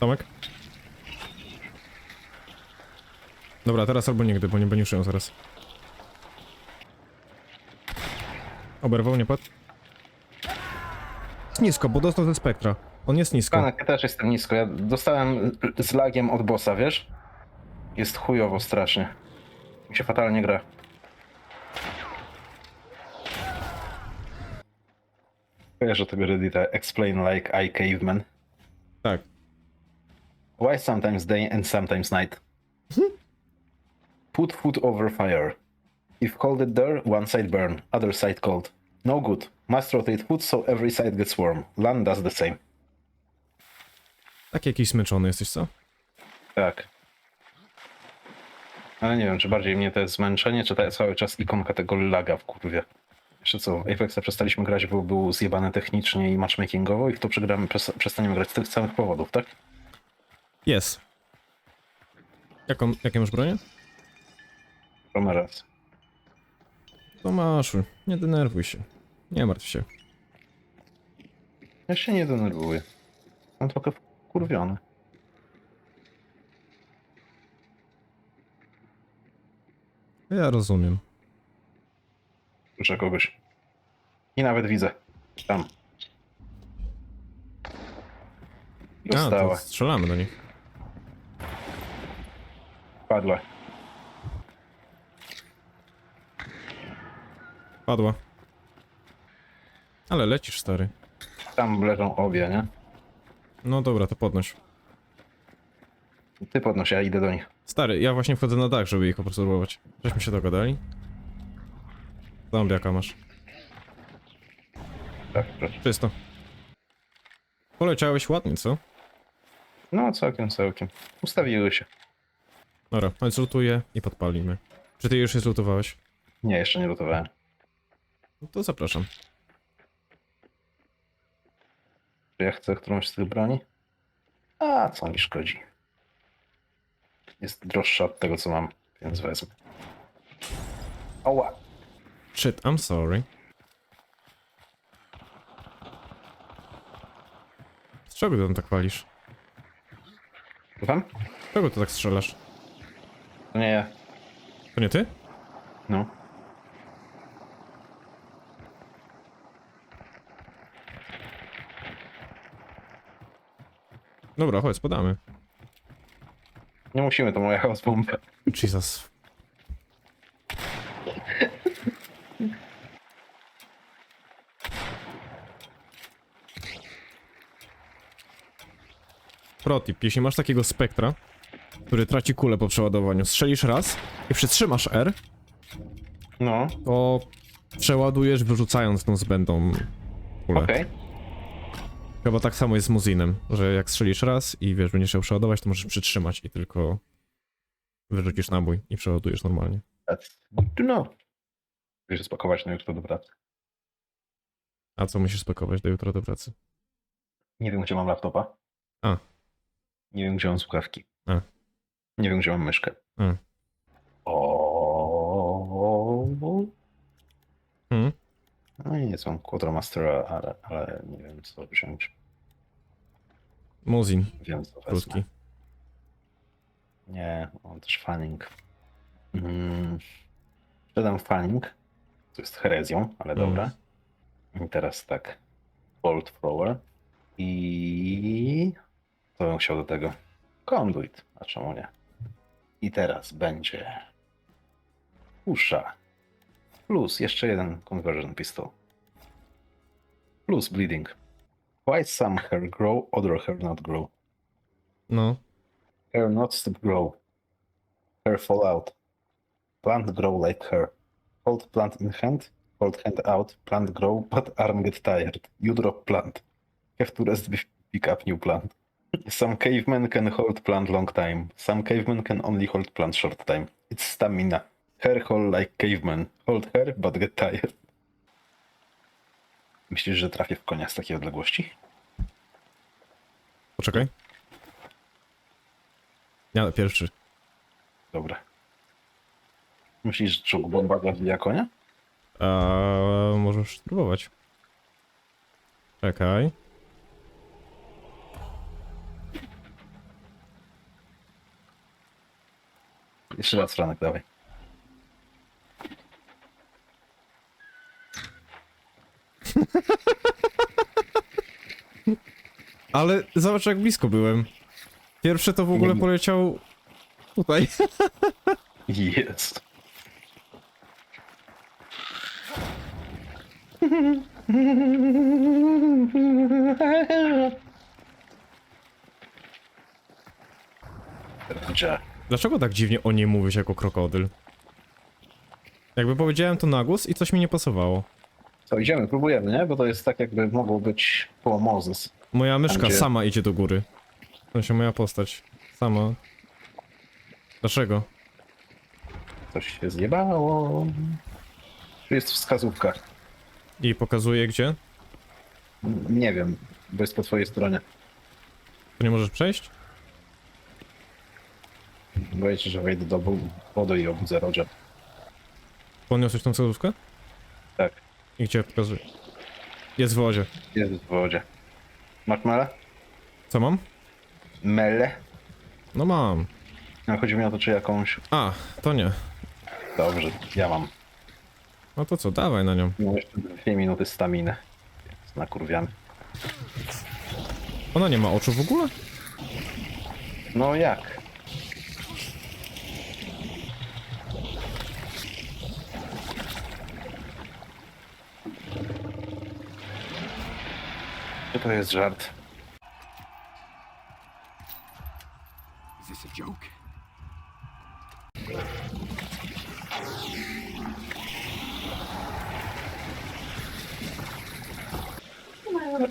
Tomek? Dobra, teraz albo nigdy, bo nie będziesz ją zaraz. Oberwał, nie padł? Jest nisko, bo dostał ze spektra. On jest nisko. Kanek, ja też jestem nisko. Ja dostałem z lagiem od bossa, wiesz? Jest chujowo strasznie. Mi się fatalnie gra. Kojarzę tego Reddita Explain like I caveman. Tak. Why sometimes day and sometimes night? Put food over fire. If hold it there, one side burn, other side cold. No good. Must rotate food so every side gets warm. Land does the same. Tak jakiś smyczony jesteś, co? Tak. Ale nie wiem, czy bardziej mnie to jest zmęczenie, czy ta cały czas ikonka tego laga w kurwie. Jeszcze co, Apexa przestaliśmy grać, bo był zjebany technicznie i matchmakingowo i w to przegramy, przes- przestaniemy grać z tych samych powodów, tak? Jest. Jaką, jakie masz bronię? Romeras. To masz, nie denerwuj się. Nie martw się. Ja się nie denerwuję. Mam trochę kurwiony. Ja rozumiem. Słyszę kogoś. I nawet widzę. Tam. A, Dostała. to strzelamy do nich. Padła. Padła. Ale lecisz, stary. Tam leżą obie, nie? No dobra, to podnoś. Ty podnoś, ja idę do nich. Stary, ja właśnie wchodzę na dach, żeby ich obserwować. Żeśmy się dogadali. Zombiaka masz. Tak, proszę. Czysto. Poleciałeś ładnie, co? No, całkiem, całkiem. Ustawiły się. Dobra, chodź zlutuję i podpalimy. Czy ty już je zlutowałeś? Nie, jeszcze nie lutowałem. No to zapraszam. Czy ja chcę którąś z tych broni? A, co mi szkodzi. Jest droższa od tego, co mam, więc wezmę. Oła! Shit, I'm sorry. Z czego ty tam tak walisz? Słucham? Z czego ty tak strzelasz? To nie ja. To nie ty? No. Dobra, chodź, spadamy. Nie musimy, to moja house bomba. Jesus. Protip, jeśli masz takiego spektra, który traci kulę po przeładowaniu, strzelisz raz i przytrzymasz R, No, to przeładujesz wyrzucając tą zbędną kulę. okej. Chyba tak samo jest z Muzinem, że jak strzelisz raz i wiesz, będziesz chciał przeładować, to możesz przytrzymać i tylko wyrzucisz nabój i przeładujesz normalnie. That's good to know. Muszę się spakować na jutro do pracy. A co musisz spakować do jutra do pracy? Nie wiem, gdzie mam laptopa. A. Nie wiem, gdzie mam słuchawki. A. Nie wiem, gdzie mam myszkę. A. O. Hmm? No i nic, mam Quadramastera, ale, ale nie wiem, co wziąć. Muzin, Wiem, co wezmę. krótki. Nie, mam też fanning. Mm. Sprzedam fanning. To jest herezją, ale Mm. dobra. I teraz tak. Bolt thrower. I... Co bym chciał do tego? Conduit. A czemu nie? I teraz będzie... Usza. Plus jeszcze jeden conversion pistol. Plus bleeding. Why some hair grow, other hair not grow? No, Hair not stop grow. Hair fall out. Plant grow like hair. Hold plant in hand, hold hand out, plant grow, but arm get tired. You drop plant. Have to rest pick up new plant. Some cavemen can hold plant long time. Some cavemen can only hold plant short time. It's stamina. Hair hold like caveman. Hold hair, but get tired. Myślisz, że trafię w konia z takiej odległości? poczekaj. Ja pierwszy. Dobra. Myślisz, że czołg bomba zabija konia? A możesz spróbować. Czekaj. Jeszcze raz, Franek, dawaj. Ale zobacz jak blisko byłem. Pierwsze to w ogóle Nie- poleciał tutaj. Jest. Gdzie? Dlaczego tak dziwnie o niej mówisz jako krokodyl? Jakby powiedziałem to na głos i coś mi nie pasowało. Co, idziemy, próbujemy, nie? Bo to jest tak, jakby mogło być koło Mozes. Moja myszka gdzie- sama idzie do góry. W sensie moja postać. Sama. Dlaczego? Coś się zjebało. Tu jest wskazówka. I pokazuje gdzie? N- Nie wiem, bo jest po twojej stronie. To nie możesz przejść? Boję się, że wejdę do bu- wody i obudzę Roger. Podniosłeś tą wskazówkę? Tak, I gdzie pokazuje? Jest w wodzie. jest w wodzie. Masz mele? Co mam? Mele? No mam. No, chodzi mi o to, czy jakąś... A, to nie. Dobrze, ja mam. No to co, dawaj na nią. No jeszcze dwie minuty staminy. Więc nakurwiamy. Ona nie ma oczu w ogóle? No jak? Czy to jest żart? Is this a joke?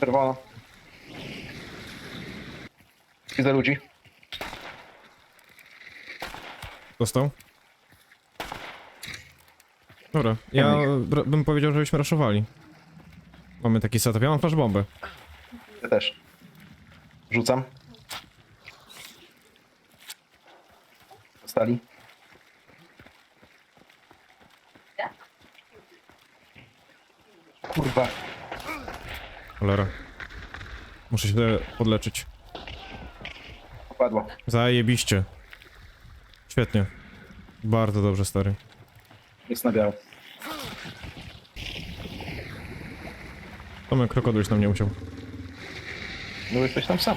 Czerwono. Widzę ludzi. Dostał? Dobra, ja br- bym powiedział, żebyśmy raszowali. Mamy taki setup, ja mam flashbombę. Też. Rzucam. Stali. Kurwa. Cholera. Muszę się podleczyć. Padło. Zajebiście. Świetnie. Bardzo dobrze, stary. Jest na biało. Tomek krokodyl już nam nie musiał. No jesteś tam sam.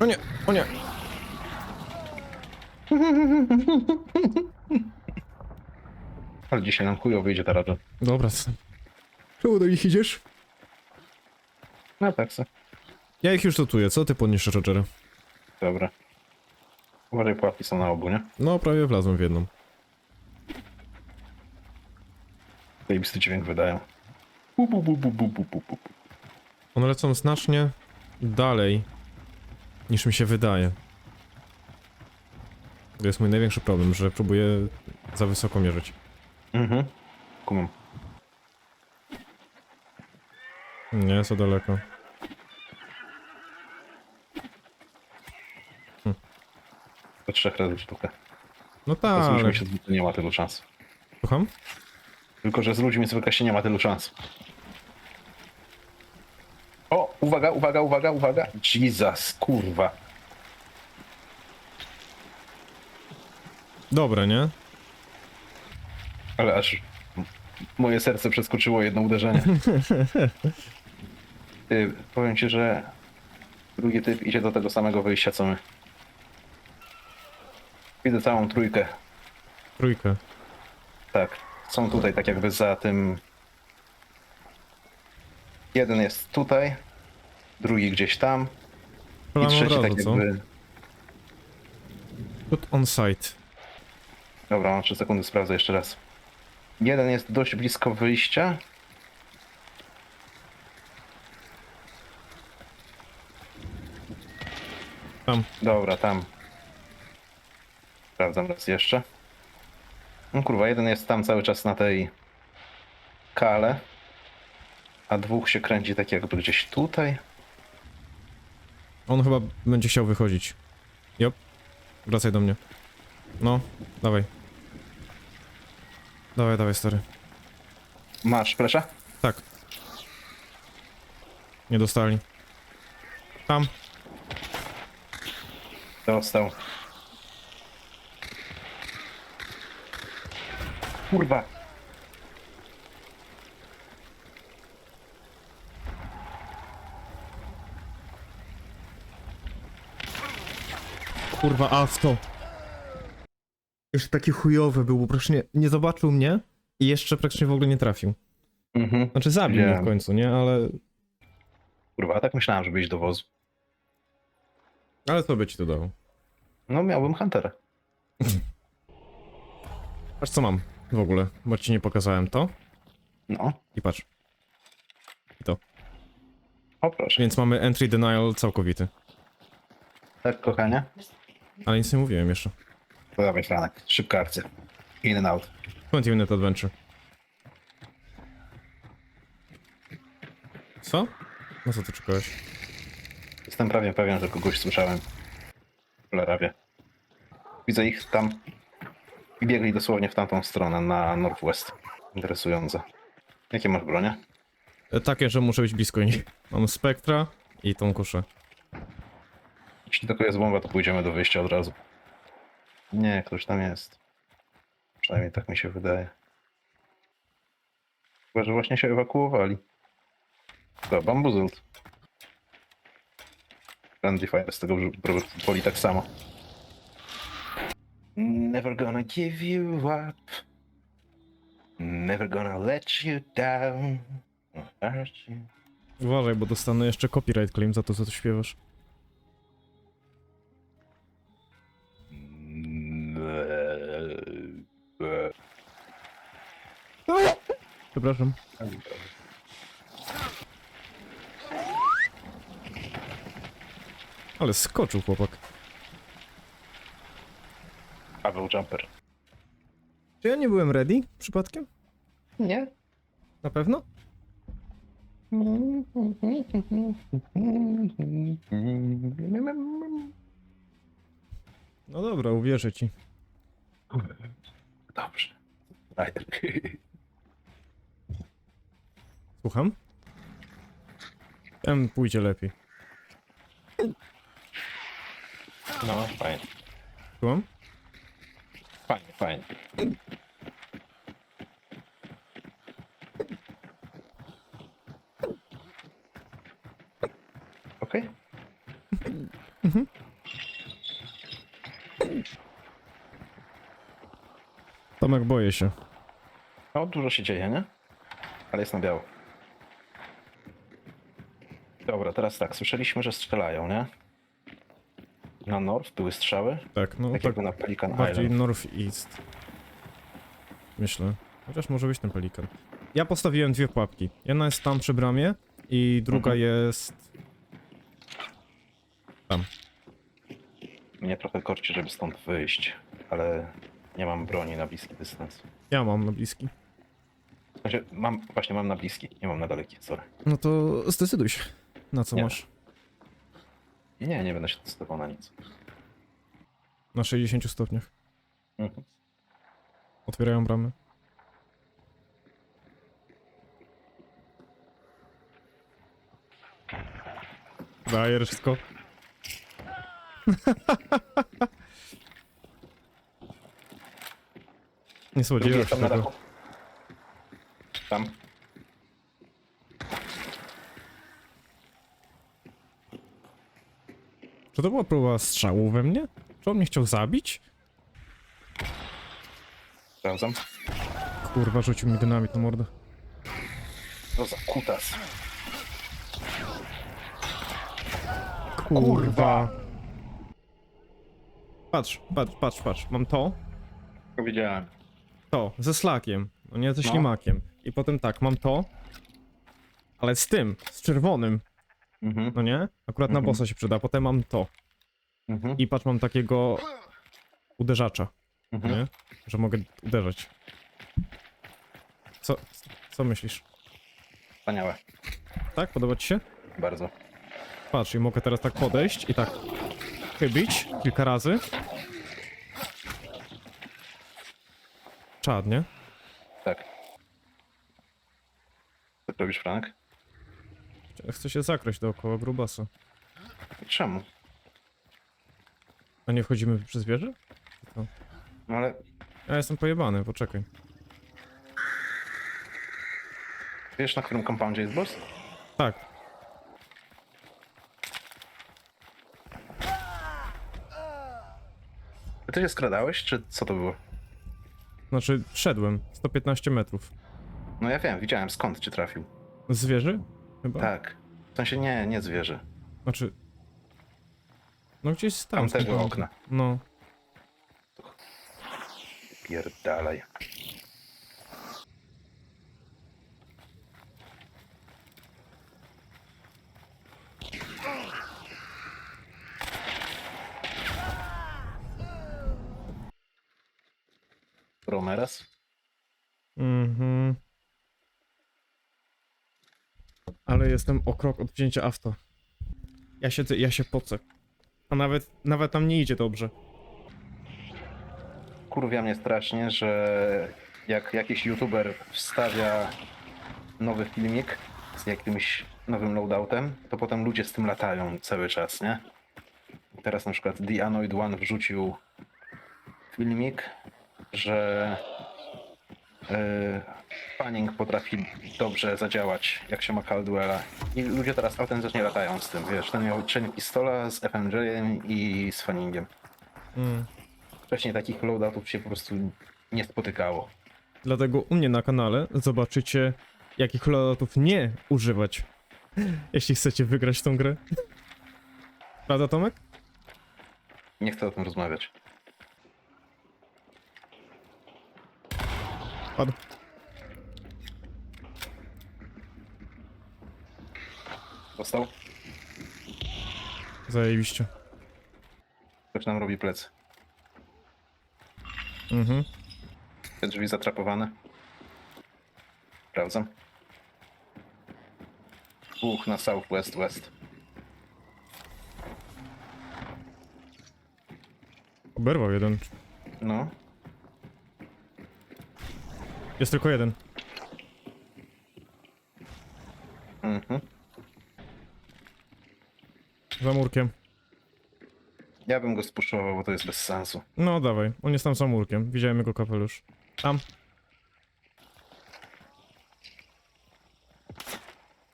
O nie, o nie. Ale dzisiaj nam chujowo wyjdzie ta rada. Dobra. c- Czemu do nich idziesz? No tak se. Ja ich już dotuję, co ty podniesiesz, Rogera? Dobra. Uważaj, pułapki są na obu, nie? No, prawie wlazłem w jedną. Zajebisty dźwięk wydają. Bu, bu, bu, bu, bu, bu, bu, bu. One lecą znacznie dalej niż mi się wydaje. To jest mój największy problem, że próbuję za wysoko mierzyć. Mhm. Kumam. Nie, za daleko. Do trzech razy sztukę. No tak, ale... ludźmi się zwykle nie ma tylu szans. Słucham? Tylko, że z ludźmi zwykle się nie ma tylu szans. O, uwaga, uwaga, uwaga, uwaga. Jesus, kurwa. Dobre, nie? Ale aż moje serce przeskoczyło jedno uderzenie. Ty, powiem ci, że drugi typ idzie do tego samego wyjścia co my. Widzę całą trójkę. Trójkę. Tak. Są tutaj tak jakby za tym. Jeden jest tutaj, drugi gdzieś tam i od trzeci razu, tak co? jakby. Put on site. Dobra, mam 3 sekundy, sprawdzę jeszcze raz. Jeden jest dość blisko wyjścia. Tam. Dobra, tam. Sprawdzam raz jeszcze. No kurwa, jeden jest tam cały czas na tej kale, a dwóch się kręci tak jakby gdzieś tutaj. On chyba będzie chciał wychodzić. Jop. Wracaj do mnie. No, dawaj. Dawaj, dawaj, stary. Masz presza? Tak. Nie dostali. Tam. Dostał. Kurwa. Kurwa, auto. Jeszcze taki chujowy był, bo praktycznie nie zobaczył mnie i jeszcze praktycznie w ogóle nie trafił. Mhm. Znaczy zabił mnie Wiem. w końcu, nie? Ale... Kurwa, tak myślałem, żeby iść do wozu. Ale co by ci to dało? No miałbym Huntera. Patrz co mam w ogóle, bo ci nie pokazałem to. No. I patrz. O proszę. Więc mamy entry denial całkowity. Tak, kochanie? Ale nic nie mówiłem jeszcze. To dawaj, Franek. Szybka akcja. In and out. 20 minute adventure. Co? Na co ty czekałeś? Jestem prawie pewien, że kogoś słyszałem. W Larawie. Widzę ich tam. I biegli dosłownie w tamtą stronę, na Northwest. Interesujące. Jakie masz bronie? E, Takie, że muszę być blisko nich. Mam spektra i tą kuszę. Jeśli tylko jest bomba, to pójdziemy do wyjścia od razu. Nie, ktoś tam jest. Przynajmniej tak mi się wydaje. Chyba, że właśnie się ewakuowali. To bambuzult. Friendly Fire z tego poli tak samo. Never gonna give you up. Never gonna let you down. Hurt you. Uważaj, bo dostanę jeszcze copyright claim za to, co tu śpiewasz. Przepraszam. Ale skoczył chłopak. Paweł Jumper. Czy ja nie byłem ready przypadkiem? Nie? Na pewno? No dobra, uwierzę ci. Dobrze. Frajer. Słucham? Tam pójdzie lepiej. No, fajnie. Słucham? Fajnie, fajnie. Okej. Tomek, boję się. No, dużo się dzieje, nie? Ale jest na biało. Dobra, teraz tak, słyszeliśmy, że strzelają, nie? Na North były strzały, Tak, no tak tak jakby na Pelican bardziej Island. northeast. Myślę. Chociaż może być ten pelikan. Ja postawiłem dwie pułapki. Jedna jest tam przy bramie i druga Mhm. jest... Tam. Mnie trochę korci, żeby stąd wyjść, ale nie mam broni na bliski dystans. Ja mam na bliski. Znaczy, mam, właśnie mam na bliski, nie mam na daleki, sorry. No to zdecyduj się. Na co Nie. masz? Nie, nie będę się testował na nic. Na 60 stopniach. Mhm. Otwierają bramy. Daję wszystko. Nie spodziewałem się tam na tego. dachu. Tam. Czy to była próba strzału we mnie? Czy on mnie chciał zabić? Sprawdzam. Kurwa, rzucił mi dynamit na mordę. To za kutas. Kurwa. Patrz, patrz, patrz, patrz. Mam to, Widziałem. to, ze slakiem, no nie ze No. ślimakiem. I potem tak, mam to, ale z tym, z czerwonym, Mhm. no nie? Akurat na Mhm. bossa się przyda. Potem mam to. Mhm. I patrz, mam takiego uderzacza, Mhm. nie? Że mogę uderzać. Co, co myślisz? Wspaniałe. Tak? Podoba ci się? Bardzo. Patrz, i mogę teraz tak podejść i tak chybić kilka razy. Czad, nie? Tak. Co robisz, Frank? Chcę się zakreść dookoła grubasa. Czemu? A nie wchodzimy przez wieżę? No ale Ja jestem pojebany, poczekaj. wiesz na którym compoundzie jest boss? Tak. Ty się skradałeś, czy co to było? Znaczy, szedłem. 115 metrów. No ja wiem, widziałem skąd cię trafił. Z wieży? Chyba? Tak. W sensie nie, nie zwierzę. Znaczy... No gdzieś tam. Tamtego skąd- okna. No. Pierdalaj. Romeras? Mhm. Jestem o krok od wzięcia auto. Ja siedzę, ja się pocę. A nawet, nawet tam nie idzie dobrze. Kurwia mnie strasznie, że jak jakiś youtuber wstawia nowy filmik z jakimś nowym loadoutem, to potem ludzie z tym latają cały czas, nie? Teraz na przykład The Anoid One wrzucił filmik, że yy, panning potrafi dobrze zadziałać, jak się ma Caldwella. I ludzie teraz autentycznie latają z tym, wiesz, ten miał chain pistola z FMJ-em i z fanningiem. Mm. Wcześniej takich loadoutów się po prostu nie spotykało. Dlatego u mnie na kanale zobaczycie, jakich loadoutów nie używać, jeśli chcecie wygrać tą grę. Prawda, Tomek? Nie chcę o tym rozmawiać. Padł. Dostał? Zajebiście. Ktoś nam robi plecy. Mhm. Te drzwi zatrapowane. Sprawdzam. Dwóch na southwest west. Oberwał jeden. No, Jest tylko jeden. mhm. Za murkiem. Ja bym go spuszował, bo to jest bez sensu. No dawaj, on jest tam za murkiem. Widziałem jego kapelusz. Tam.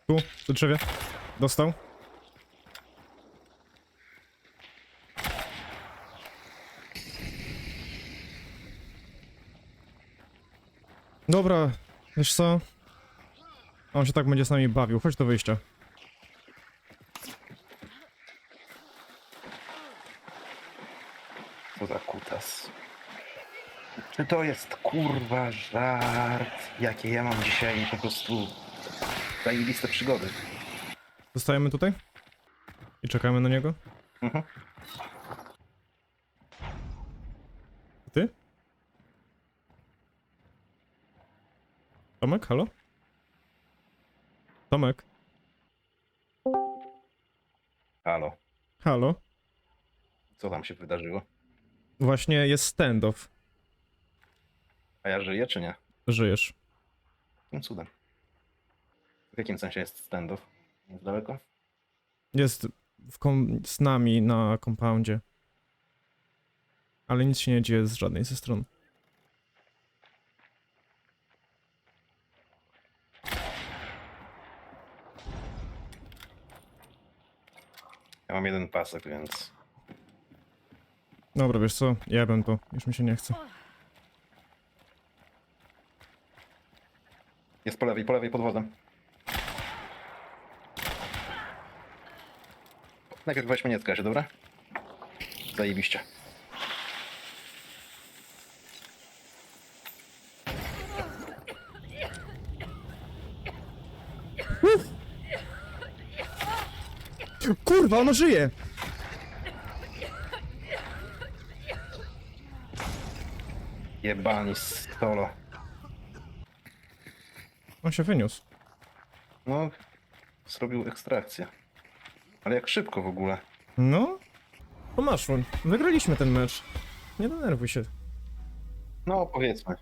Tu, przy drzewie. Dostał. Dobra, wiesz co? On się tak będzie z nami bawił. Chodź do wyjścia. Co za kutas. Czy to jest kurwa żart? Jakie ja mam dzisiaj po prostu zajebiste przygody. Zostajemy tutaj? I czekamy na niego? Mhm. Ty? Tomek, halo? Tomek, Halo, halo? co tam się wydarzyło? Właśnie jest standoff. A ja żyję czy nie? Żyjesz. Jakim cudem? W jakim sensie jest standoff? Jest daleko? Jest w kom- z nami na compoundzie. Ale nic się nie dzieje z żadnej ze stron. Ja mam jeden pasek, więc Dobra, wiesz co? Ja bym to. Już mi się nie chce. jest po lewej, po lewej pod wozem. Najpierw weźmy nie tkać, dobra? Zajebiście. Kurwa, ono żyje! Jebani stolo. On się wyniósł. No, zrobił ekstrakcję. Ale jak szybko w ogóle. No? To masz, wygraliśmy ten mecz. Nie denerwuj się. No, powiedzmy.